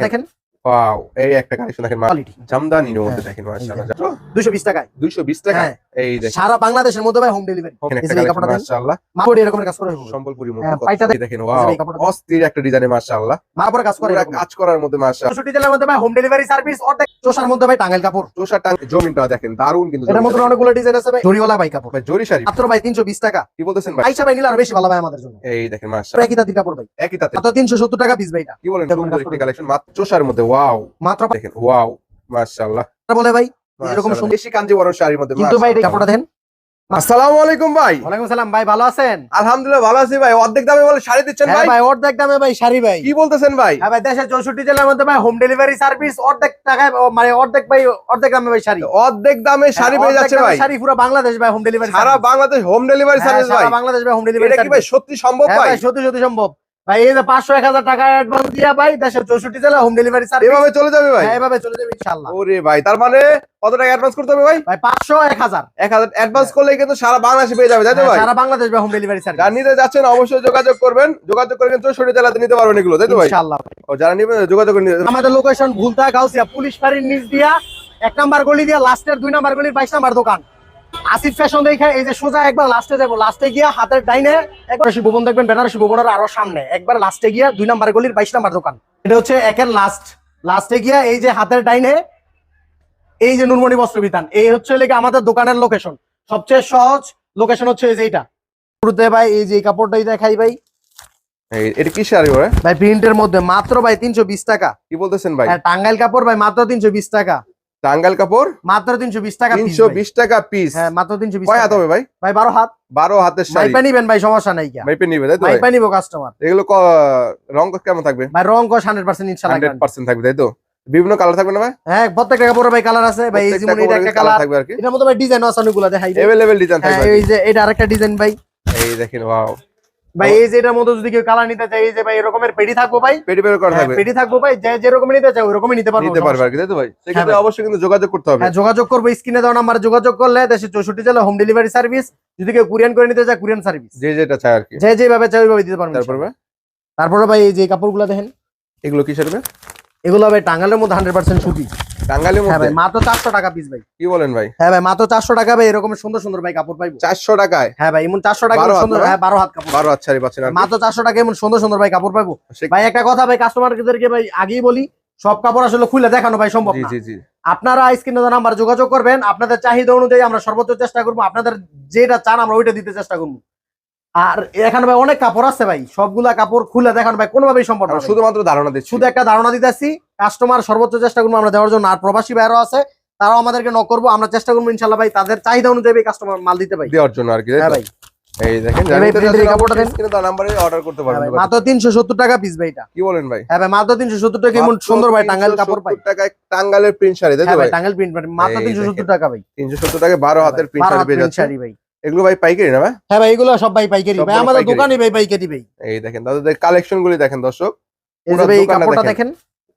দেখেন। ওয়াও এই একটা কালেকশন দেখেন জামদানির মধ্যে হ্যাঁ, দেখেন মাশাআল্লাহ। দুশো বিশ টাকায়। 220 টাকা হ্যাঁ। এই দেখেন। সারা বাংলাদেশের মধ্যে ভাই হোম ডেলিভারি এই একটা যে এই কালেকশন কাপড়টা মাশাআল্লাহ। মাপড়ি এরকমের কাজ করে সম্বলপুরি হ্যাঁ, পাইটা দেখেন। ওয়াও অস্থির একটা ডিজাইনে মাশাআল্লাহ। মাপড়ে কাজ করে কাজ করার মধ্যে মাশাআল্লাহ। চৌষট্টি জেলার মধ্যে ভাই হোম ডেলিভারি সার্ভিস অর্ধেক চোষার মধ্যে ভাই টাঙ্গাইল কাপড়। চোষা টাং জমিনটা দেখেন দারুণ কিন্তু এটার মধ্যে অনেকগুলো ডিজাইন আছে ভাই। জরিওয়ালা ভাই কাপড়। ভাই জরি শাড়ি। মাত্র ভাই তিনশো বিশ টাকা। কি বলতেছেন ভাই? আইসা ভাই নিলে আরও বেশি ভালো ভাই আমাদের জন্য। এই দেখেন মাশাআল্লাহ। একই তাঁতির কাপড় ভাই। একই তাতে মাত্র তিনশো সত্তর টাকা পিস ভাই এটা। কি বলেন সুন্দর একটি কালেকশন মাত্র চোষার মধ্যে ওয়াও মাত্র দেখেন ওয়াও মাশাআল্লাহ। বলে ভাই এরকম মাশাআল্লাহ। কাঞ্জিবরম শাড়ির মধ্যে কিন্তু ভাই কাপড়টা দেন আসসালামু আলাইকুম ভাই। ওয়ালাইকুম সালাম ভাই ভালো আছেন? আলহামদুলিল্লাহ ভালো আছি ভাই। অর্ধেক দামে বলে শাড়ি দিচ্ছেন হ্যাঁ ভাই? ভাই অর্ধেক দামে ভাই শাড়ি ভাই। কি বলতেছেন ভাই? হ্যাঁ ভাই দেশের চৌষট্টি জেলার মধ্যে ভাই হোম ডেলিভারি সার্ভিস অর্ধেক টাকায় মানে অর্ধেক ভাই অর্ধেক দামে ভাই শাড়ি। অর্ধেক দামে শাড়ি হ্যাঁ, পেয়ে যাচ্ছে ভাই। শাড়ি পুরো বাংলাদেশ ভাই হোম ডেলিভারি সারা বাংলাদেশ হোম ডেলিভারি সার্ভিস ভাই। বাংলাদেশ ভাই হোম ডেলিভারি এটা কি ভাই সত্যি সম্ভব ভাই সত্যি সত্যি সম্ভব। ভাই এই যে পাঁচশো এক হাজার টাকা অ্যাডভান্স দিয়া ভাই দেশের চৌষট্টি জেলা হোম ডেলিভারি সার্ভিস এভাবে চলে যাবে ভাই? হ্যাঁ এভাবে চলে যাবে ইনশাল্লাহ ওরে ভাই তার মানে কত টাকা অ্যাডভান্স করতে হবে ভাই? ভাই পাঁচশো এক হাজার। এক হাজার অ্যাডভান্স করলে কিন্তু সারা বাংলাদেশে পেয়ে যাবে তাই তো হ্যাঁ, ভাই? সারা বাংলাদেশ হোম ডেলিভারি যারা সার্ভিস নিতে যাচ্ছেন অবশ্যই যোগাযোগ করবেন। যোগাযোগ করে কিন্তু চৌষট্টি জেলাতে নিতে পারবেন এগুলো তাই তো ভাই? ইনশাল্লাহ ও যারা নিবেন যোগাযোগ করে নিতে আমাদের লোকেশন ভুলতা গাউসিয়া পুলিশ ফাঁড়ির নিচ দিয়া এক নাম্বার গলি দিয়া লাস্টের দুই নাম্বার গলির বাইশ নাম্বার দোকান। আসিফ ফ্যাশন দেখে এই যে সোজা একবার লাস্টে যাব। লাস্টে গিয়া হাতের ডাইনে একবার ভবন দেখবেন বেনারসি ভবনের আরও সামনে। একবার লাস্টে গিয়া দুই নাম্বার গলির বাইশ নাম্বার দোকান। এটা হচ্ছে একের লাস্ট লাস্টে গিয়া এই যে হাতের ডাইনে এই যে নুনমণি বস্ত্র বিতান এই হচ্ছে লেগে আমাদের দোকানের লোকেশন সবচেয়ে সহজ লোকেশন হচ্ছে এই যে এইটা। শুরুতে ভাই এই যে কাপড়টাই দেখাই ভাই। এটা কি শাড়ি ভাই ভাই প্রিন্টের মধ্যে মাত্র ভাই তিনশো বিশ টাকা। কি বলতেছেন ভাই? হ্যাঁ টাঙ্গাইল কাপড় ভাই মাত্র তিনশো বিশ টাকা। টাঙ্গাল কাপড়? মাত্র তিনশো বিশ টাকা তিনশো বিশ টাকা পিস হ্যাঁ মাত্র তিনশো বিশ হাত হবে ভাই? ভাই বারো হাত। বারো হাতের শাড়ি। মাইপা নিবেন ভাই সমস্যা নাই মাইপে নিবে তাই তো ভাই? মাইপা নিবো কাস্টমার এগুলো রং কেমন থাকবে? ভাই রং কস হান্ড্রেড পার্সেন্ট ইনশাল্লাহ হান্ড্রেড পার্সেন্ট থাকবে তাই তো? বিভিন্ন কালার থাকবে না ভাই? হ্যাঁ প্রত্যেকটা কাপড়ে ভাই কালার আছে। ভাই এই যেমন এটা একটা কালার থাকবে আর কি। এটার মধ্যে ভাই ডিজাইন আছে অনেকগুলো দেখাই দিই। ডিজাইন হ্যাঁ থাকবে এই যে এটা আরেকটা ডিজাইন ভাই। এই দেখেন ওয়াও ভাই এই যে এটার মধ্যে যদি কেউ কালার নিতে চায় এই যে ভাই এরকমের পেডি থাকব ভাই? করা হ্যাঁ, থাকবে পেডি থাকব ভাই যে যেরকম নিতে চায় ওরকমই নিতে পারব নিতে পারবে আর কি তাই তো ভাই? সেক্ষেত্রে অবশ্যই কিন্তু যোগাযোগ করতে হবে। হ্যাঁ যোগাযোগ করব স্ক্রিনে দেওয়া নাম্বার যোগাযোগ করলে জেলা হোম ডেলিভারি সার্ভিস যদি কেউ কুরিয়ান করে নিতে চায় কুরিয়ান সার্ভিস যে যেটা চাই আর কি। যে যেভাবে চাই ওইভাবে দিতে পারবেন তারপর ভাই? তারপরে ভাই এই যে কাপড়গুলো দেখেন। এগুলো কি শাড়ি এগুলো ভাই টাঙ্গালের মধ্যে হান্ড্রেড পার্সেন্ট সুতি। টাঙ্গালের হ্যাঁ মধ্যে? মাত্র চারশো টাকা পিস ভাই। কি বলেন ভাই? হ্যাঁ ভাই মাত্র চারশো টাকা ভাই এরকম সুন্দর সুন্দর ভাই কাপড় পাইবো। টাকায়? হ্যাঁ ভাই এমন চারশো টাকা বারো এমন হাত সুন্দর হ্যাঁ বারো হাত কাপড়। বারো হাত শাড়ি পাচ্ছেন মাত্র টাকা এমন সুন্দর সুন্দর ভাই কাপড় পাইবো। ভাই একটা কথা ভাই কাস্টমারদেরকে ভাই আগেই বলি সব কাপড় আসলে খুলে দেখানো ভাই সম্ভব না। জি জি। আপনারা স্ক্রিনে দেওয়া নাম্বার যোগাযোগ করবেন আপনাদের চাহিদা অনুযায়ী আমরা সর্বোচ্চ চেষ্টা করব আপনাদের যেটা চান আমরা ওইটা দিতে চেষ্টা করব। আর এখানে ভাই অনেক কাপড় আছে ভাই। সবগুলা কাপড় খুলে দেখানো ভাই কোনোভাবেই সম্ভব না। শুধুমাত্র ধারণা দিচ্ছি। শুধু একটা ধারণা দিতেছি কাস্টমার সর্বোচ্চ চেষ্টা করব আমরা দেওয়ার জন্য। আর প্রবাসী ভাইয়ারও আছে তারাও আমাদেরকে নক করব। আমরা চেষ্টা করব ইনশাল্লাহ ভাই তাদের চাহিদা অনুযায়ী কাস্টমার মাল দিতে ভাই। দেওয়ার জন্য আর কি হ্যাঁ ভাই। এই দেখেন অর্ডার করতে হ্যাঁ পারবেন মাত্র তিনশো সত্তর টাকা পিস ভাই এটা। কি বলেন ভাই? হ্যাঁ ভাই মাত্র তিনশো সত্তর টাকা এমন সুন্দর ভাই টাঙ্গাইল কাপড় পাই 370 টাকায় টাঙ্গালের প্রিন্ট শাড়ি তাই তো হ্যাঁ ভাই টাঙ্গাইল প্রিন্ট মাত্র এই তিনশো সত্তর দেখেন। টাকা ভাই। তিনশো সত্তর টাকায় বারো হাতের প্রিন্ট শাড়ি পেয়ে যাচ্ছে শাড়ি ভাই। এগুলো ভাই পাইকারি না ভাই? হ্যাঁ ভাই এগুলো সব ভাই পাইকারি। ভাই আমাদের। দোকানই ভাই পাইকারি ভাই। এই দেখেন তাদের কালেকশন গুলি দেখেন দর্শক। এই কাপড়টা দেখেন।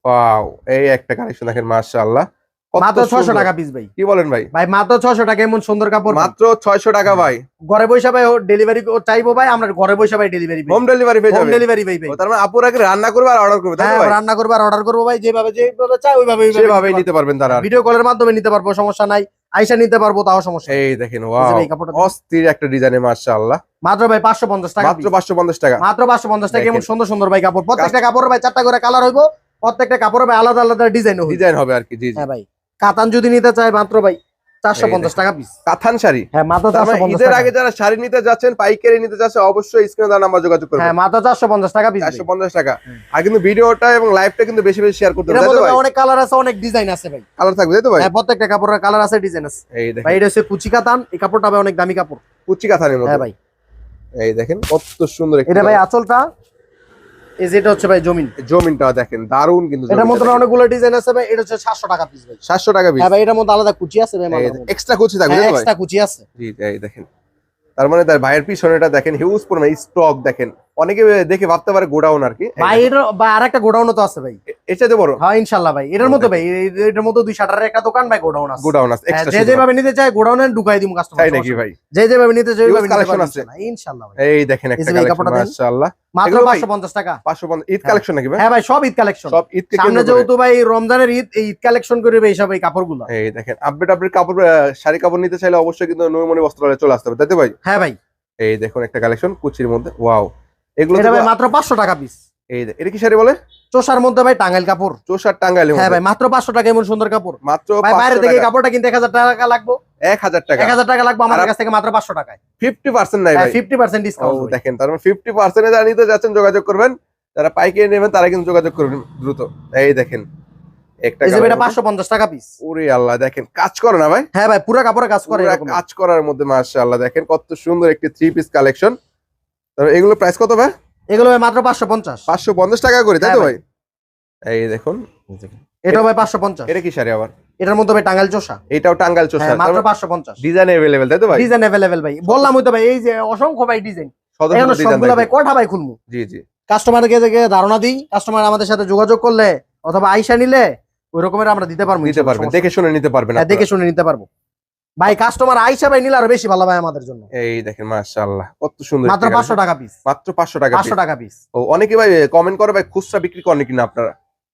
ওয়াও এই একটা কালেকশন দেখেন মাশাআল্লাহ। মাত্র ছশো সুন্দর। টাকা পিস ভাই। কি বলেন ভাই? ভাই মাত্র ছশো টাকা এমন সুন্দর কাপড়। মাত্র ছয়শো টাকা ভাই। ঘরে বসে ভাই ডেলিভারি চাইব ভাই আমরা ঘরে বসে ভাই ডেলিভারি হোম ডেলিভারি পেয়ে হোম ডেলিভারি ভাই ভাই। তার মানে আপুর আগে রান্না করবে আর অর্ডার করবে তাই হ্যাঁ ভাই? রান্না করব আর অর্ডার করব ভাই যেভাবে যেভাবে চাই ওইভাবে সেভাবেই নিতে পারবেন তারা। ভিডিও কলের মাধ্যমে নিতে পারব সমস্যা নাই। আইসা নিতে পারব তাও সমস্যা এই দেখেন। অস্থির একটা ডিজাইনে মাশাআল্লাহ। মাত্র ভাই পাঁচশো পঞ্চাশ টাকা মাত্র piece। পাঁচশো পঞ্চাশ টাকা। মাত্র পাঁচশো পঞ্চাশ টাকা এমন সুন্দর সুন্দর ভাই কাপড়। প্রত্যেকটা কাপড় ভাই চারটা করে কালার হইবো। প্রত্যেকটা কাপড় ভাই আলাদা আলাদা ডিজাইন হইবে। ডিজাইন হবে আর কি জি জি। হ্যাঁ ভাই। কাতান যদি নিতে চায় মাত্র ভাই। চারশো এই পঞ্চাশ টাকা পিস কাথান শাড়ি। হ্যাঁ মাত্র মানে ঈদের আগে যারা শাড়ি নিতে যাচ্ছেন পাইকারি নিতে যাচ্ছে অবশ্যই স্ক্রিনে দেওয়া নাম্বার যোগাযোগ করবেন। হ্যাঁ মাত্র টাকা পিস চারশো পঞ্চাশ টাকা। আর কিন্তু ভিডিওটা এবং লাইভটা কিন্তু বেশি বেশি শেয়ার করতে হবে ভাই? অনেক কালার আছে অনেক ডিজাইন আছে ভাই। কালার থাকবে তাই তো ভাই? হ্যাঁ প্রত্যেকটা কাপড়ের কালার আছে ডিজাইন আছে। এই ভাই এটা হচ্ছে কুচি কাতান এই কাপড়টা ভাই অনেক দামি কাপড়। কুচি কাথানের মধ্যে হ্যাঁ ভাই। এই দেখেন কত সুন্দর এটা ভাই আঁচলটা এই যেটা হচ্ছে ভাই জমিন। জমিনটা দেখেন দারুণ কিন্তু এটার মধ্যে অনেকগুলো ডিজাইন আছে ভাই এটা হচ্ছে সাতশো টাকা পিস ভাই। সাতশো টাকা পিস হ্যাঁ ভাই এটার মধ্যে আলাদা কুচি আছে ভাই হ্যাঁ, এক্সট্রা কুচি থাকবে ভাই? এক্সট্রা কুচি আছে। জি এই দেখেন। তার মানে তার ভাইয়ের পিছনেটা দেখেন হিউজ পরিমাণ স্টক দেখেন। অনেকে দেখে ভাবতে পারে গোডাউন আর কি। ভাই এটার ভাই আরেকটা গোডাউনও তো আছে ভাই। চাইতে বড়? হ্যাঁ ইনশাল্লাহ ভাই। এটার মধ্যে ভাই এটার মধ্যে দুই শাটারের একটা দোকান ভাই গোডাউন আছে। গোডাউন আছে হ্যাঁ, যে যেভাবে নিতে চায় গোডাউনে ঢুকাই দিমু কাস্টমার তাই নাকি ভাই? যে যেভাবে নিতে চায় ওইভাবে আছে। ইনশাল্লাহ ভাই। এই দেখেন একটা কালেকশন মাশাআল্লাহ। মাত্র এগুলো ভাই? পাঁচশো পঞ্চাশ টাকা। পাঁচশো পঞ্চাশ। ঈদ। কালেকশন নাকি ভাই? হ্যাঁ ভাই সব ঈদ কালেকশন সব ঈদকে সামনে যেহেতু ভাই রমজানের ঈদ এই ঈদ কালেকশন করবে এইসব এই কাপড়গুলো। এই দেখেন আপডেট আপডেট কাপড় শাড়ি কাপড় নিতে চাইলে অবশ্যই কিন্তু নৈমনি বস্ত্রালয়ে চলে আসতে হবে তাই তো ভাই? হ্যাঁ ভাই। এই দেখুন একটা কালেকশন কুচির মধ্যে ওয়াও এগুলো এটা ভাই মাত্র পাঁচশো টাকা পিস এই এটা কি শাড়ি বলে? চোষার মধ্যে ভাই টাঙ্গাইল কাপড়। চোষার টাঙ্গাইলে হ্যাঁ ভাই মাত্র পাঁচশো টাকা এমন সুন্দর কাপড়। মাত্র বাইরে থেকে কাপড়টা কিনতে এক হাজার টাকা লাগবে। এক হাজার টাকা। এক হাজার টাকা লাগবে আমাদের আর- কাছ থেকে মাত্র পাঁচশো টাকায়। ফিফটি পার্সেন্ট নাই ভাই। ফিফটি পার্সেন্ট ডিসকাউন্ট দেখেন তার মানে ফিফটি পার্সেন্টে যারা নিতে যাচ্ছেন যোগাযোগ করবেন। যারা পাইকারি নেবেন তারা কিন্তু যোগাযোগ করবেন দ্রুত। এই দেখেন একটা এটা টাকা পিস ওরে আল্লাহ দেখেন কাজ করে না ভাই? হ্যাঁ ভাই পুরো কাপড়ে কাজ করে এরকম। কাজ করার মধ্যে মাশাআল্লাহ দেখেন কত সুন্দর একটি থ্রি পিস কালেকশন এগুলো প্রাইস কত ভাই? এগুলো মাত্র পাঁচশো পঞ্চাশ। পাঁচশো পঞ্চাশ টাকা করে তাই তো হ্যাঁ ভাই? এই দেখুন। এটাও ভাই পাঁচশো পঞ্চাশ। এটা কি শাড়ি আবার? এটার মধ্যে ভাই টাঙ্গাইল চোষা। এটাও টাঙ্গাল চোষা। হ্যাঁ মাত্র পাঁচশো পঞ্চাশ। ডিজাইন অ্যাভেলেবেল তাই তো ভাই? ডিজাইন অ্যাভেলেবেল ভাই। বললাম ওই তো ভাই এই যে অসংখ্য ভাই ডিজাইন এখন সবগুলো ভাই কটা ভাই খুলবো জি জি। কাস্টমারকে থেকে ধারণা দিই কাস্টমার আমাদের সাথে যোগাযোগ করলে অথবা আইসা নিলে ওই রকমের আমরা দিতে পারব নিতে ইনশাআল্লাহ, পারবেন দেখে শুনে নিতে পারবেন নেই। হ্যাঁ, দেখে শুনে নিতে পারব। ভাই কাস্টমার আইসা ভাই নিলে আরও বেশি ভালো ভাই আমাদের জন্য। এই দেখেন মাশাআল্লাহ কত সুন্দর মাত্র একটি পাঁচশো collection। টাকা পিস মাত্র পাঁচশো টাকা পাঁচশো piece। টাকা পিস ও অনেকে ভাই কমেন্ট করে ভাই খুচরা বিক্রি করেন কিনা আপনারা?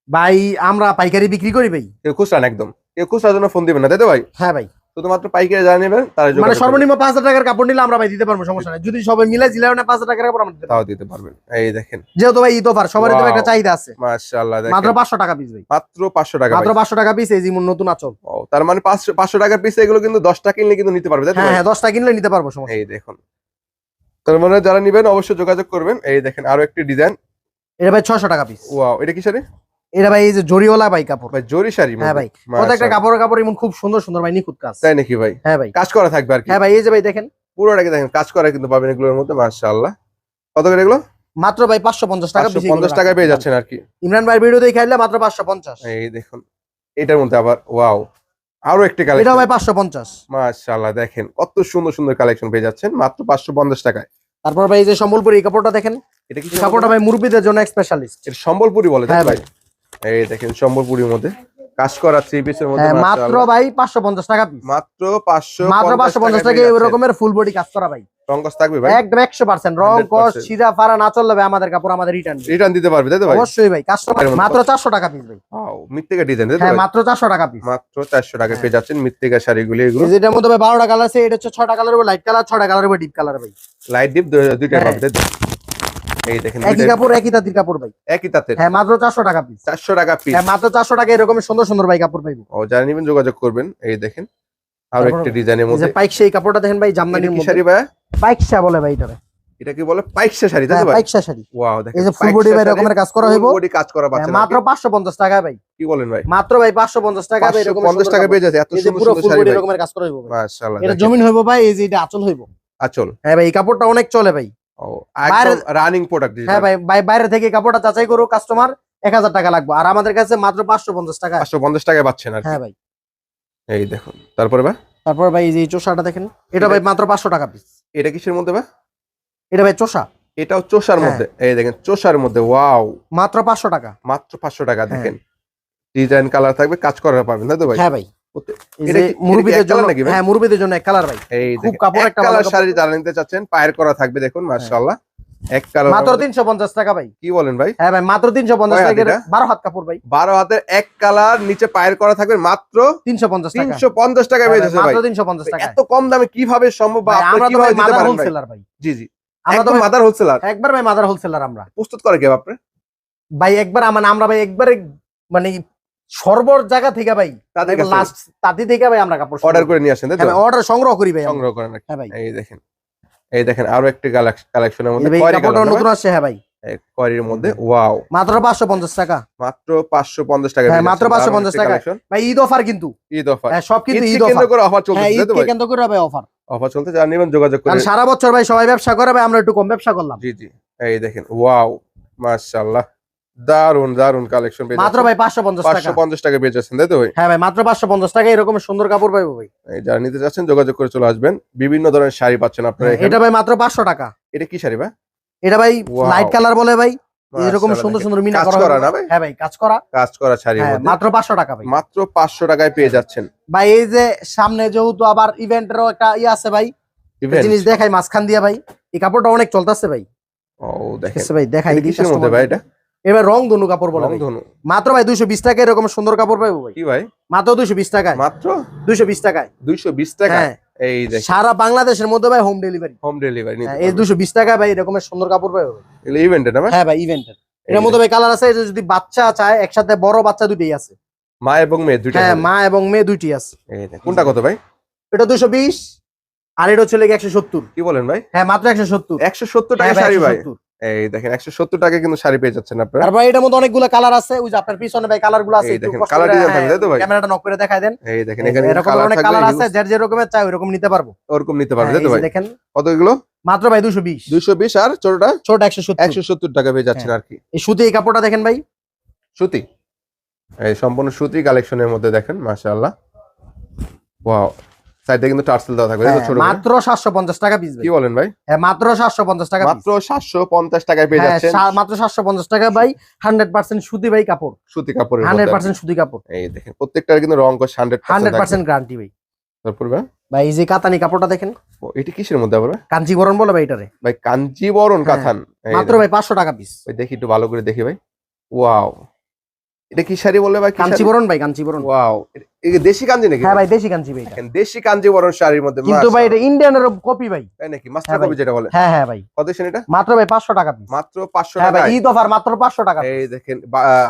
ভাই আমরা পাইকারি বিক্রি করি ভাই। খুচরা না একদম। কেউ খুচরার জন্য ফোন দিবেন না তাই তো ভাই? হ্যাঁ ভাই। শুধুমাত্র পাইকারি জানিয়ে নেবেন তারা মানে সর্বনিম্ন পাঁচ হাজার টাকার কাপড় নিলে আমরা ভাই দিতে পারব সমস্যা নেই। যদি সবাই মিলে জিলাও না পাঁচ হাজার টাকার কাপড় আমরা তাও দিতে পারবেন। এই দেখেন। যেহেতু ভাই ঈদ অফার সবারই তো একটা চাহিদা আছে। মাশাআল্লাহ দেখেন। মাত্র দেখেন পাঁচশো টাকা পিস ভাই। মাত্র পাঁচশো টাকা মাত্র ভাই। পাঁচশো টাকা পিস এই যেমন নতুন আচল। ও তার মানে পাঁচশো পাঁচশো টাকার পিস এগুলো কিন্তু 10 টাকা কিনলে কিন্তু নিতে পারবে তাই তো হ্যাঁ ভাই? হ্যাঁ দশটা কিনলে নিতে পারব সমস্যা এই দেখুন। তার মানে যারা নিবেন অবশ্যই যোগাযোগ করবেন। এই দেখেন আরও একটি ডিজাইন এটা ভাই ছশো টাকা পিস ওয়াও এটা কি শাড়ি এটা ভাই এই যে জরিওয়ালা ভাই কাপড়। ভাই জরি শাড়ি হ্যাঁ ভাই প্রত্যেকটা কাপড় কাপড় এমন খুব সুন্দর সুন্দর ভাই নিখুঁত কাজ। তাই নাকি ভাই? হ্যাঁ ভাই। কাজ করা থাকবে আর কি। হ্যাঁ ভাই এই যে ভাই দেখেন। পুরোটাকে দেখেন কাজ করা কিন্তু পাবেন এগুলোর মধ্যে মাশাআল্লাহ। কত করে এগুলো? মাত্র ভাই পাঁচশো পঞ্চাশ টাকা পাঁচশো বেশি পঞ্চাশ করে টাকায় পেয়ে যাচ্ছেন আর কি। ইমরান ভাই ভিডিও দেখে আইলে মাত্র পাঁচশো পঞ্চাশ। এই দেখুন এটার মধ্যে আবার ওয়াও। আরও একটি কালেকশন ভাই পাঁচশো পঞ্চাশ। মাশাআল্লাহ দেখেন কত সুন্দর সুন্দর কালেকশন পেয়ে যাচ্ছেন মাত্র পাঁচশো পঞ্চাশ টাকায়। তারপর ভাই এই যে সম্বলপুরি এই কাপড়টা দেখেন। এটা কি কাপড়টা ভাই মুরব্বীদের জন্য স্পেশালিস্ট এটা সম্বলপুরি বলে তাই হ্যাঁ ভাই? এই দেখেন সম্বলপুরির মধ্যে। কাজ করা থ্রি পিসের মধ্যে হ্যাঁ মাত্র ভাই পাঁচশো পঞ্চাশ টাকা পিস মাত্র পাঁচশো মাত্র পাঁচশো পঞ্চাশ টাকা এই রকমের ফুল বডি কাজ করা ভাই। রঙ্গস থাকবে ভাই? একদম একশো পার্সেন্ট রং 100% কস ছিঁড়া ফাড়া না চললে ভাই আমাদের কাপড় আমাদের রিটার্ন রিটার্ন দিতে পারবে তাই তো ভাই? অবশ্যই ভাই কাস্টমার মাত্র চারশো টাকা পিস ভাই। ওয়াও মৃত্তিকা ডিজাইন তাই তো হ্যাঁ মাত্র চারশো টাকা পিস মাত্র চারশো টাকা পেয়ে যাচ্ছেন মৃত্তিকা শাড়িগুলি এগুলো। যেটার মধ্যে ভাই বারোটা কালার আছে এটা হচ্ছে ছটা কালার লাইট কালার ছটা কালার ডিপ কালার ভাই। লাইট ডিপ দুইটা হ্যাঁ। পাবে? এই দেখেন একই কাপড় একই তাঁতির কাপড় ভাই। একই তাতে হ্যাঁ মাত্র চারশো টাকা পিস চারশো টাকা পিস হ্যাঁ মাত্র চারশো টাকা এরকম সুন্দর সুন্দর ভাই কাপড় পাইবো। ও যারা নিবেন যোগাযোগ করবেন। এই দেখেন আরও একটি ডিজাইনের মধ্যে। পাইকশা এই কাপড়টা দেখেন ভাই জামদানির মধ্যে। শাড়ি ভাই? পাইকশা বলে ভাই এটা এটা কি বলে? পাইকসা শাড়ি তাই হ্যাঁ ভাই? পাইকশা শাড়ি। ওয়াও দেখেন এই যে ফুল বডি ভাই এরকমের কাজ করা হইবো। বডি কাজ করা হ্যাঁ, পাচ্ছেন মাত্র পাঁচশো পঞ্চাশ টাকা ভাই। কি বলেন ভাই? মাত্র ভাই পাঁচশো পঞ্চাশ টাকা ভাই এরকম 550 টাকা পেয়ে যাচ্ছে এত সুন্দর শাড়ি ভাই। কাজ করা হইবো মাশাআল্লাহ এটা জমিন হইবো ভাই এই যে এটা আচল হইবো। আচল। হ্যাঁ ভাই এই কাপড়টা অনেক চলে ভাই। রানিং প্রোডাক্ট হ্যাঁ ভাই বাইরে থেকে কাপড়টা যাচাই করো কাস্টমার এক হাজার টাকা লাগবে। আর আমাদের কাছে মাত্র পাঁচশো পঞ্চাশ টাকা। পাঁচশো পঞ্চাশ টাকায় পাচ্ছেন আর হ্যাঁ ভাই। এই দেখুন তারপরে ভাই? তারপর ভাই এই যে চোষাটা দেখেন এটা ভাই মাত্র পাঁচশো টাকা পিস এটা কিসের মধ্যে ভাই? এটা ভাই চোষা। এটাও চোষার হ্যাঁ। মধ্যে। এই দেখেন চোষার মধ্যে ওয়াও মাত্র পাঁচশো টাকা। মাত্র পাঁচশো টাকা হ্যাঁ। দেখেন। ডিজাইন কালার থাকবে কাজ করার পাবেন তাই তো ভাই? হ্যাঁ ভাই। মুরব্বীদের জন্য হ্যাঁ মুরব্বীদের জন্য এক কালার ভাই। খুব কাপড় একটা কালার শাড়ি যারা নিতে চাচ্ছেন পায়ের করা থাকবে দেখুন মাশাআল্লাহ এক কালার মাত্র টাকা ভাই। কি বলেন ভাই? হ্যাঁ ভাই মাত্র তিনশো পঞ্চাশ কয় হাত টাকা এটা? বারো হাত কাপড় ভাই। বারো হাতের এক কালার নিচে পায়ের করা থাকবে মাত্র তিনশো পঞ্চাশ টাকা। তিনশো পঞ্চাশ টাকা হ্যাঁ ভাই, মাত্র টাকা এত কম দামে কীভাবে সম্ভব বা ভাই, আপনারা আমরা তো কীভাবে দিতে পারেন হোলসেলার ভাই। জি জি। আমরা তো মাদার হোলসেলার একবার ভাই মাদার হোলসেলার আমরা। প্রস্তুত করে কে আপনি? ভাই একবার আমরা ভাই একবারে মানে সর্বর জায়গা থেকে ভাই তাদের লাস্ট তাতে থেকে। ভাই আমরা কাপড় অর্ডার করে নিয়ে আসেন অর্ডার সংগ্রহ করি ভাই সংগ্রহ করেন হ্যাঁ ভাই। এই দেখেন এই দেখেন আরও একটি কালেকশনের মধ্যে কাপড়টা নতুন আসছে হ্যাঁ ভাই। খয়েরির মধ্যে ওয়াও মাত্র পাঁচশো পঞ্চাশ টাকা। মাত্র পাঁচশো পঞ্চাশ টাকা হ্যাঁ, মাত্র যাচ্ছেন। 550 টাকা। ভাই ঈদ অফার কিন্তু। ঈদ অফার। হ্যাঁ সব কিন্তু ঈদ অফার। করে অফার হ্যাঁ চলছে তো ভাই? কেন্দ্র করে ভাই অফার। অফার চলতে যারা নেবেন যোগাযোগ করে সারা বছর ভাই সবাই ব্যবসা করে ভাই আমরা একটু কম ব্যবসা করলাম। জি জি। এই দেখেন ওয়াও মাশাআল্লাহ। দারুণ দারুণ কালেকশন মাত্র ভাই পাঁচশো পঞ্চাশ টাকা। পাঁচশো পঞ্চাশ টাকা পেয়ে যাচ্ছেন তাই তো ভাই? হ্যাঁ ভাই মাত্র পাঁচশো পঞ্চাশ টাকা এরকম সুন্দর কাপড় পাইবো ভাই। এই যারা নিতে চাচ্ছেন যোগাযোগ করে চলে আসবেন। বিভিন্ন ধরনের শাড়ি পাচ্ছেন আপনারা হ্যাঁ, এটা ভাই মাত্র পাঁচশো টাকা। এটা কি শাড়ি ভাই? এটা ভাই লাইট কালার বলে ভাই। এরকম সুন্দর সুন্দর মিনা করা না ভাই? হ্যাঁ ভাই কাজ করা। কাজ করা শাড়ির হ্যাঁ মাত্র পাঁচশো টাকা ভাই। মাত্র পাঁচশো টাকায় পেয়ে যাচ্ছেন। ভাই এই যে সামনে যেহেতু আবার ইভেন্টেরও একটা ইয়ে আছে ভাই জিনিস দেখাই মাঝখান দিয়া ভাই। এই কাপড়টা অনেক চলতেছে ভাই। ও দেখেন। ভাই দেখাই দিই মধ্যে ভাই এটা? এবার রং ধনু কাপড় বলে। রংধনু মাত্র ভাই দুইশো বিশ টাকা এরকম সুন্দর কাপড় পাইবো ভাই। কি ভাই? মাত্র দুইশো বিশ টাকায়। মাত্র? দুইশো বিশ টাকায়। দুইশো বিশ টাকা? হ্যাঁ। এই সারা বাংলাদেশের মধ্যে ভাই হোম ডেলিভারি হোম ডেলিভারি এই দুশো বিশ টাকা ভাই এরকমের সুন্দর কাপড় ইভেন্টে না ভাই? হ্যাঁ ভাই ইভেন্টের এর মধ্যে ভাই কালার আছে যদি বাচ্চা চায় একসাথে বড় বাচ্চা দুটোই আছে। মা এবং মেয়ে দুইটা হ্যাঁ মা এবং মেয়ে দুইটি আছে। কোনটা কত ভাই? এটা দুশো বিশ আর এটা হচ্ছে একশো সত্তর। কি বলেন ভাই? হ্যাঁ মাত্র একশো সত্তর। একশো সত্তর টাকা শাড়ি ভাই। এই দেখেন একশো সত্তর টাকা কিন্তু শাড়ি পেয়ে যাচ্ছেন আপনারা। তারপর এটার মধ্যে অনেকগুলো কালার আছে ওই যে আপনার পিছনে ভাই কালারগুলো আছে দেখেন, design হ্যাঁ, থাকবে, তো ভাই? ক্যামেরাটা নক করে দেখায় দেন। এই দেখেন এখানে এরকম কালার অনেক কালার আছে যার যেরকমের চাই ওরকম নিতে পারব। ওরকম নিতে পারবে হ্যাঁ, তো ভাই? দেখেন। কত এগুলো? মাত্র ভাই দুশো বিশ। দুইশো বিশ আর ছোটটা? ছোট একশো সত্তর। একশো সত্তর টাকা পেয়ে যাচ্ছেন আর কি। এই সুতি এই কাপড়টা দেখেন ভাই। সুতি? এই সম্পূর্ণ সুতি কালেকশনের মধ্যে দেখেন মাশাআল্লাহ। ওয়াও সাইডে কিন্তু টার্সেল দেওয়া থাকবে। তাই তো ছোট মাত্র সাতশো পঞ্চাশ টাকা পিস কি বলেন ভাই? হ্যাঁ মাত্র টাকা মাত্র টাকায় পেয়ে যাচ্ছেন। টাকা ভাই সুতি ভাই কাপড়। সুতি সুতি কাপড়। এই দেখেন প্রত্যেকটার কিন্তু রং গ্যারান্টি ভাই। তারপর ভাই? ভাই এই যে কাতানি কাপড়টা দেখেন। ও, এটি কিসের মধ্যে আবার? কাঞ্চিবরণ বলে ভাই এটারে। ভাই কাঞ্জিবরণ হ্যাঁ, কাথান। মাত্র ভাই পাঁচশো টাকা পিস ওই দেখি একটু ভালো করে দেখি ভাই। ওয়াও। এটা কি শাড়ি বললে ভাই? কাঞ্চিবরণ ভাই কাঞ্চিবরণ ওয়াও। এই দেশি কাঞ্জি নাকি? হ্যাঁ ভাই দেশি কাঞ্চি ভাই। দেশি কাঞ্জিবরণ শাড়ির মধ্যে কিন্তু ভাই এটা ইন্ডিয়ানের কপি ভাই। তাই নাকি? মাস্টার হ্যাঁ কপি যেটা বলে। হ্যাঁ হ্যাঁ ভাই। কত দিচ্ছেন এটা? মাত্র ভাই পাঁচশো টাকা পিস মাত্র পাঁচশো হ্যাঁ ভাই টাকা ঈদ অফার মাত্র পাঁচশো টাকা এই দেখেন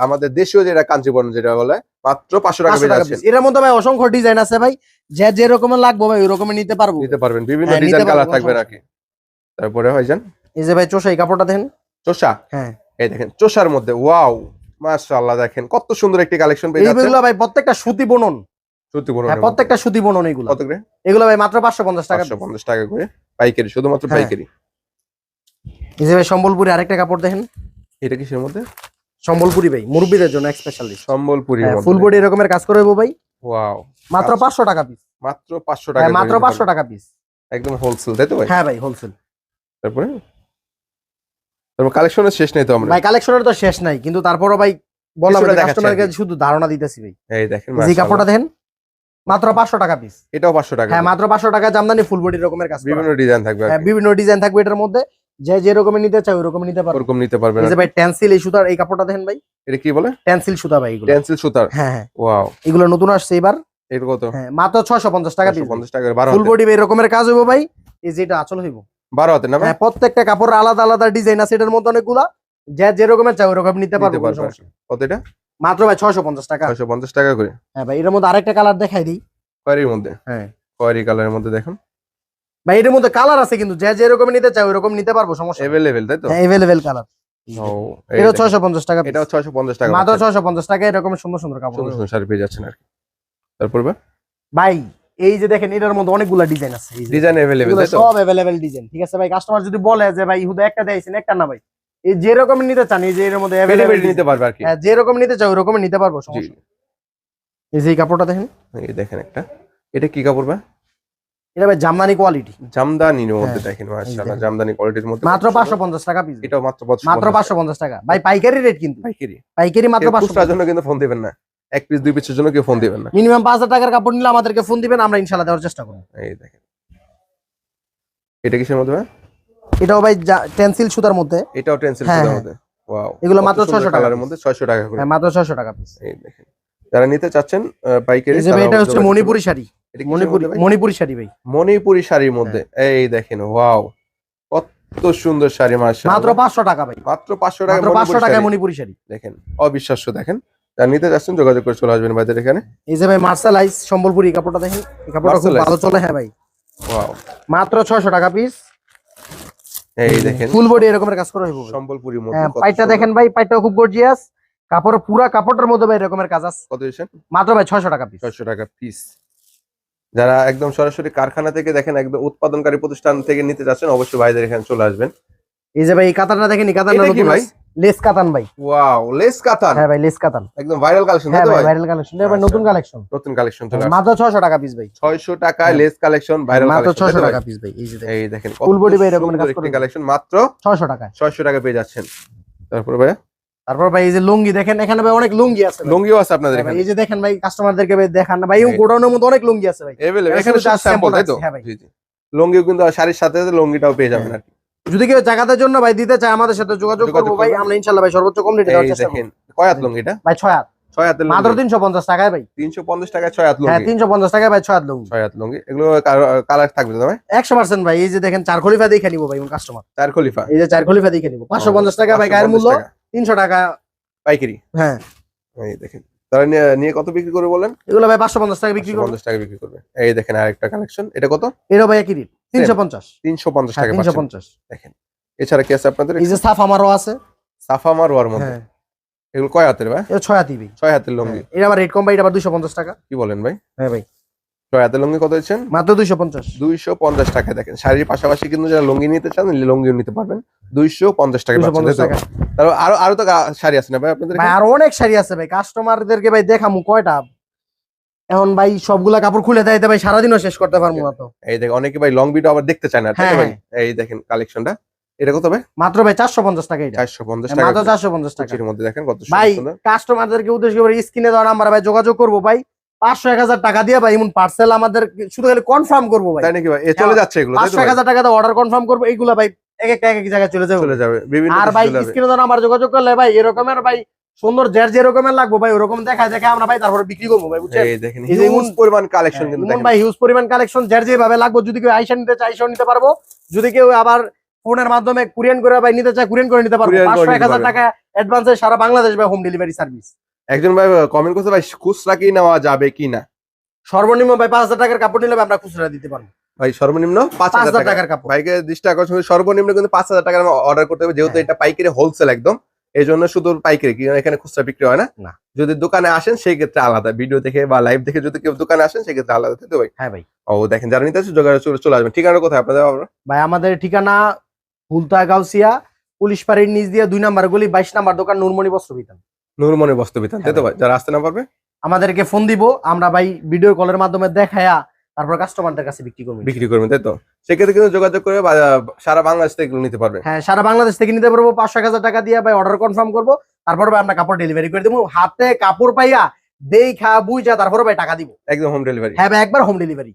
আমাদের দেশীয় যেটা কাঞ্জিবরণ যেটা বলে মাত্র পাঁচশো টাকা টাকা পিস এর মধ্যে ভাই অসংখ্য ডিজাইন আছে ভাই। যে যে রকমের লাগবে ভাই ওই রকমের নিতে পারব। নিতে পারবেন। বিভিন্ন হ্যাঁ, ডিজাইন কালার থাকবে নাকি? তারপরে হয় যান। এই যে ভাই চোষা এই কাপড়টা দেখেন। চোষা? হ্যাঁ। এই দেখেন চোষার মধ্যে ওয়াও। মাশাআল্লাহ দেখেন কত সুন্দর একটি কালেকশন পেয়ে যাচ্ছেন। এইগুলো ভাই প্রত্যেকটা সুতি বনন। সুতি বলুন হ্যাঁ প্রত্যেকটা সুতি বনন এগুলো কত করে? এগুলো ভাই মাত্র পাঁচশো পঞ্চাশ টাকা। পাঁচশো পঞ্চাশ টাকা করে। পাইকারি শুধুমাত্র হ্যাঁ। পাইকারি। এই যে ভাই সম্বলপুরি আরেকটা কাপড় দেখেন। এটা কিসের মধ্যে? সম্বলপুরি ভাই মুরব্বীদের জন্য স্পেশালিস্ট সম্বলপুরি ফুল বডি এরকমের কাজ করে ভাই। ওয়াও মাত্র আচ্ছা। পাঁচশো টাকা পিস মাত্র পাঁচশো টাকা হ্যাঁ মাত্র পাঁচশো টাকা পিস একদম হোলসেল তাই তো ভাই? হ্যাঁ ভাই হোলসেল তারপরে? তারপর কালেকশনের শেষ নেই তো আমরা? ভাই কালেকশনের তো শেষ নাই কিন্তু তারপরও ভাই কিছুটা কাস্টমারকে শুধু ধারণা দিতেছি ভাই। এই দেখেন যে কাপড়টা দেখেন মাত্র পাঁচশো টাকা পিস এটাও পাঁচশো টাকা। হ্যাঁ মাত্র পাঁচশো টাকা জামদানি ফুল বডি রকমের কাজ বিভিন্ন ডিজাইন থাকবে হ্যাঁ বিভিন্ন ডিজাইন থাকবে এটার মধ্যে। যে যে রকমের নিতে চাই ওই রকমের নিতে পারবে। ওরকম নিতে আর কি। ভাই টেন্সিল এই সুতার এই কাপড়টা দেখেন ভাই। এটা কি বলে? টেন্সিল সুতা ভাই এগুলো। পেন্সিল সুতার? হ্যাঁ হ্যাঁ। ওয়াও এগুলো নতুন আসছে এবার। এটা কত? হ্যাঁ মাত্র ছয়শো পঞ্চাশ টাকা পিস পঞ্চাশ টাকা বারো ফুল বডি এই রকমের কাজ হইব ভাই। এই যে এটা আচল হইব। বারো হাতে না হ্যাঁ প্রত্যেকটা কাপড়ের আলাদা আলাদা ডিজাইন আছে এটার মধ্যে অনেকগুলা। যে যে রকমের চাই ওই রকম নিতে পারব। কত এটা? মাত্র ভাই ছয়শো পঞ্চাশ টাকা। ছয়শো পঞ্চাশ টাকা করে। হ্যাঁ ভাই এটার মধ্যে আরেকটা কালার দেখাই দিই। খয়েরির মধ্যে? হ্যাঁ। খয়েরি কালারের মধ্যে দেখুন। ভাই এটার মধ্যে কালার আছে কিন্তু যে যে রকমের নিতে চাই ওই রকম নিতে পারব সমস্যা। এভেলেবেল তাই তো? হ্যাঁ এভেলেবেল কালার এটা দেখেন। ছয়শো পঞ্চাশ টাকা এটাও ছয়শো পঞ্চাশ টাকা মাত্র পাচ্ছেন। ছয়শো পঞ্চাশ টাকা এরকম সুন্দর সুন্দর কাপড়। সুন্দর শাড়ি পেয়ে যাচ্ছেন আর তারপর ভাই এই যে দেখেন এটার মধ্যে অনেকগুলা ডিজাইন আছে। ডিজাইন তাই তো? সব অ্যাভেলেবেল ডিজাইন ঠিক আছে ভাই? কাস্টমার যদি বলে যে ভাই হুদা একটা দিয়েছেন একটা না ভাই। এই যে রকম নিতে চান এই যে এর মধ্যে বেড়ে নিতে পারবে আর কি। হ্যাঁ যে রকম নিতে চাই ওই রকম নিতে পারব সমস্যা। এই যে কাপড়টা দেখেন। এই দেখেন একটা। এটা কি কাপড় ভাই? এটা ভাই জামদানি কোয়ালিটি জামদানির মধ্যে হ্যাঁ, দেখেন মাশাআল্লাহ জামদানি কোয়ালিটির মধ্যে মাত্র কত পাঁচশো সুন্দর। পঞ্চাশ টাকা পিস এটাও মাত্র পাঁচশো মাত্র পাঁচশো পঞ্চাশ টাকা। ভাই পাইকারি রেট কিন্তু। পাইকারি। পাইকারি মাত্র কেউ পাঁচশো খুচরার জন্য কিন্তু ফোন দিবেন না। এক পিস দুই পিসের জন্য কেউ ফোন দিবেন না। মিনিমাম পাঁচ হাজার টাকার কাপড় নিলে আমাদেরকে ফোন দিবেন আমরা ইনশাল্লাহ দেওয়ার চেষ্টা করব। এই দেখেন। এটা কিসের মধ্যে এটাও ভাই টেন্সিল সুতার মধ্যে। এটাও টেন্সিল হ্যাঁ, সুতার হ্যাঁ। মধ্যে। ওয়াও এগুলো মাত্র 600 টাকা কালারের piece। মধ্যে 600 টাকা করে। হ্যাঁ মাত্র ছয়শো টাকা পিস এই দেখেন। যারা নিতে চাচ্ছেন পাইকারি এটা হচ্ছে মণিপুরি শাড়ি। মণিপুরি মণিপুরি শাড়ি ভাই। মণিপুরি শাড়ির মধ্যে। এই দেখেন ওয়াও কত সুন্দর শাড়ি মাশাআল্লাহ। মাত্র পাঁচশো টাকা ভাই। মাত্র 500 টাকা মাত্র পাঁচশো মণিপুরি টাকায় মণিপুরি শাড়ি। দেখেন অবিশ্বাস্য দেখেন। যারা নিতে চাচ্ছেন যোগাযোগ করে চলে আসবেন ভাইদের এখানে। এই যে ভাই মার্শালাইজ সম্বলপুরি এই কাপড়টা দেখেন। এই কাপড়টা খুব ভালো চলে হ্যাঁ ভাই। ওয়াও মাত্র ছয়শো টাকা পিস এই দেখেন। ফুল বডি এরকমের কাজ করা হইব ভাই। সম্বলপুরির মধ্যে হ্যাঁ পাইটটা দেখেন ভাই পাইটটা খুব গর্জিয়াস কাপড় পুরা কাপড়টার মধ্যে ভাই এরকমের কাজ আছে। কত দিয়েছেন? মাত্র ভাই ছয়শো টাকা পিস 600 টাকা পিস যারা একদম সরাসরি কারখানা থেকে দেখেন একদম উৎপাদনকারী প্রতিষ্ঠান থেকে নিতে যাচ্ছেন অবশ্যই ভাইদের এখানে চলে আসবেন। এই যে ভাই এই কাতানটা দেখেন এই কাতানটা এটা কি নতুন ভাই? লেস কাতান ভাই। ওয়াও লেস কাতান? হ্যাঁ ভাই লেস কাতান। একদম ভাইরাল কালেকশন হ্যাঁ তো ভাই ভাই? ভাইরাল কালেকশন এটা আচ্ছা। নতুন কালেকশন নতুন কালেকশন চলে আসছে। মাত্র ছয়শো টাকা পিস ভাই। 600 টাকায় হ্যাঁ। লেস কালেকশন ভাইরাল মাত্র কালেকশন ছয়শো টাকা পিস ভাই এই যে দেখেন। এই দেখেন Full body ভাই এরকম কাজ করে। কালেকশন মাত্র ছয়শো টাকায়। 600 টাকা পেয়ে যাচ্ছেন। তারপরে ভাই? তারপর ভাই এই যে লুঙ্গি দেখেন এখানে ভাই অনেক লুঙ্গি আছে লুঙ্গিও আছে আপনাদের হ্যাঁ এখানে। এই যে দেখেন ভাই কাস্টমারদেরকে ভাই দেখান ভাই এই- গোডাউনের মধ্যে অনেক লুঙ্গি আছে ভাই। এখানে স্যাম্পল তাই তো? হ্যাঁ ভাই। জি জি। লুঙ্গিও কিন্তু শাড়ির সাথে লুঙ্গিটাও পেয়ে যাবেন হ্যাঁ। আর কি। যদি কেউ জায়গাদের জন্য ভাই দিতে চায় আমাদের সাথে যোগাযোগ করব ভাই আমরা ইনশাল্লাহ ভাই সর্বোচ্চ কম রেটে দেওয়ার চেষ্টা করব। দেখেন কয় হাত লুঙ্গি এটা? ভাই ছয় হাত। ছয় হাতের মাত্র লুঙ্গি তিনশো পঞ্চাশ টাকায় ভাই। তিনশো পঞ্চাশ টাকায় ছয় হাত হ্যাঁ লুঙ্গি। তিনশো পঞ্চাশ টাকায় ভাই ছয় হাত লুঙ্গি। ছয় হাত লুঙ্গি। এগুলো কালার থাকবে তো ভাই? একশো পার্সেন্ট ভাই এই যে দেখেন চার খলিফা দেখে নিবো ভাই কাস্টমার চার খলিফা। এই যে চার খলিফা দেখে নিবো। পাঁচশো পঞ্চাশ টাকা ভাই গায়ের 550 মূল্য টাকা। তিনশো টাকা। পাইকারি? হ্যাঁ। এই দেখেন তারা নিয়ে কত বিক্রি করবে বলেন? এগুলো ভাই পাঁচশো পঞ্চাশ টাকা বিক্রি করব। পঞ্চাশ টাকা বিক্রি করবে। এই দেখেন আরেকটা কালেকশন এটা কত? এরও ভাই একই রেট হ্যাঁ টাকা তিনশো পাচ্ছেন। পঞ্চাশ। দেখেন এছাড়া কি আছে আপনাদের? এই যে সাফ আমারও আছে। সাফা মারোয়ার মধ্যে। হ্যাঁ। এগুলো কয় হাতের ভাই? এটা ছয় হাতি ভাই। ছয় হাতের লুঙ্গি। হ্যাঁ, এটা আবার রেট কম ভাই এটা আবার দুশো পঞ্চাশ টাকা। কি বলেন ভাই? হ্যাঁ ভাই। ছয় হাতের লুঙ্গি কত দিচ্ছেন? মাত্র দুইশো পঞ্চাশ। দুইশো পঞ্চাশ টাকা দেখেন। শাড়ির পাশাপাশি কিন্তু যারা লুঙ্গি নিতে চান লুঙ্গিও নিতে পারবেন। দুইশো পঞ্চাশ টাকা তারপর আরও আরও তো শাড়ি আছে না ভাই আপনাদের ভাই? আরও অনেক শাড়ি আছে ভাই। কাস্টমারদেরকে ভাই দেখামু কয়টা এখন ভাই সবগুলা কাপড় খুলে দেয় ভাই সারাদিনও শেষ করতে পারব না তো। এই দেখেন অনেকে ভাই লং ভিডিও আবার দেখতে চায় না তাই তো হ্যাঁ, ভাই এই দেখেন কালেকশনটা এটা কত ভাই? মাত্র ভাই চারশো পঞ্চাশ টাকা এটা। চারশো পঞ্চাশ হ্যাঁ, টাকা মাত্র চারশো পঞ্চাশ টাকা। কুচির মধ্যে দেখেন কত ভাই কাস্টমারদেরকে উদ্দেশ্য করে স্ক্রিনে দেওয়া নাম্বার ভাই যোগাযোগ করব ভাই। পাঁচশো এক হাজার টাকা দিয়ে ভাই এমন পার্সেল আমাদের শুধু খালি কনফার্ম করব ভাই। তাই নাকি ভাই? এ চলে যাচ্ছে এগুলো তাই তো পাঁচশো এক ভাই? হাজার টাকা দিয়ে অর্ডার কনফার্ম করব এইগুলা ভাই এক এক এক জায়গায় চলে যাবে। চলে যাবে। আর ভাই। স্ক্রিনে দেওয়া নাম্বার যোগাযোগ করলে ভাই এরকমের ভাই সুন্দর যার যে রকমের লাগবো ভাই ওরকম দেখা দেখে আমরা ভাই তারপরে বিক্রি করব ভাই বুঝছেন? এই দেখেন হিউজ পরিমাণ কালেকশন কিন্তু দেখেন। ভাই হিউজ পরিমাণ কালেকশন যার যেভাবে লাগবে যদি কেউ আইসা নিতে চায় আইসা নিতে পারব। যদি কেউ আবার ফোনের মাধ্যমে কুরিয়ান করে ভাই নিতে চায় কুরিয়ান করে নিতে পারব। Courier করে পাঁচশো এক নিতে হাজার পারবেন। টাকা অ্যাডভান্সে সারা বাংলাদেশ ভাই হোম ডেলিভারি সার্ভিস একজন ভাই কমেন্ট করছে ভাই খুচরা কি নেওয়া যাবে কি না? সর্বনিম্ন ভাই পাঁচ হাজার টাকার কাপড় নিলে আমরা খুচরা দিতে পারব। ভাই সর্বনিম্ন পাঁচ হাজার টাকার কাপড়। বাইকের দৃষ্টি আকর্ষণ সর্বনিম্ন কিন্তু পাঁচ হাজার টাকার অর্ডার করতে হবে যেহেতু হ্যাঁ। এটা পাইকারি হোলসেল একদম। এই জন্য শুধু পাইকারি কি এখানে খুচরা বিক্রি হয় না? না। যদি দোকানে আসেন সেই ক্ষেত্রে আলাদা। ভিডিও দেখে বা লাইভ দেখে যদি কেউ দোকানে আসেন সেই ক্ষেত্রে আলাদা। তাই ভাই? হ্যাঁ ভাই। ও দেখেন যারা নিতে আসছে যোগাযোগ চলে- আসবেন। ঠিকানা কোথায় আপনাদের ভাই আমাদের ঠিকানা ফুলতা গাউসিয়া পুলিশ পাড়ির নিচ দিয়ে দুই নাম্বার গলি বাইশ নাম্বার দোকান নুরমণি বস্ত্র বিতান নুরমনি বস্ত্র বিতান তাই তো হ্যাঁ ভাই? যারা আসতে না পারবে? আমাদেরকে ফোন দিব। আমরা ভাই ভিডিও কলের মাধ্যমে দেখায়া তারপর কাস্টমারদের কাছে বিক্রি করবেন বিক্রি করবেন তাই তো? সেক্ষেত্রে কিন্তু যোগাযোগ করে সারা বাংলাদেশ থেকে নিতে পারবে। হ্যাঁ সারা বাংলাদেশ থেকে নিতে পারব। পাঁচশো এক হাজার টাকা দিয়ে ভাই অর্ডার কনফার্ম করব। তারপর ভাই আমরা কাপড় ডেলিভারি করে দেবো। হাতে কাপড় পাইয়া দেই খা বুঝা তারপরে ভাই টাকা দিব। একদম হোম ডেলিভারি হ্যাঁ ভাই একবার হোম ডেলিভারি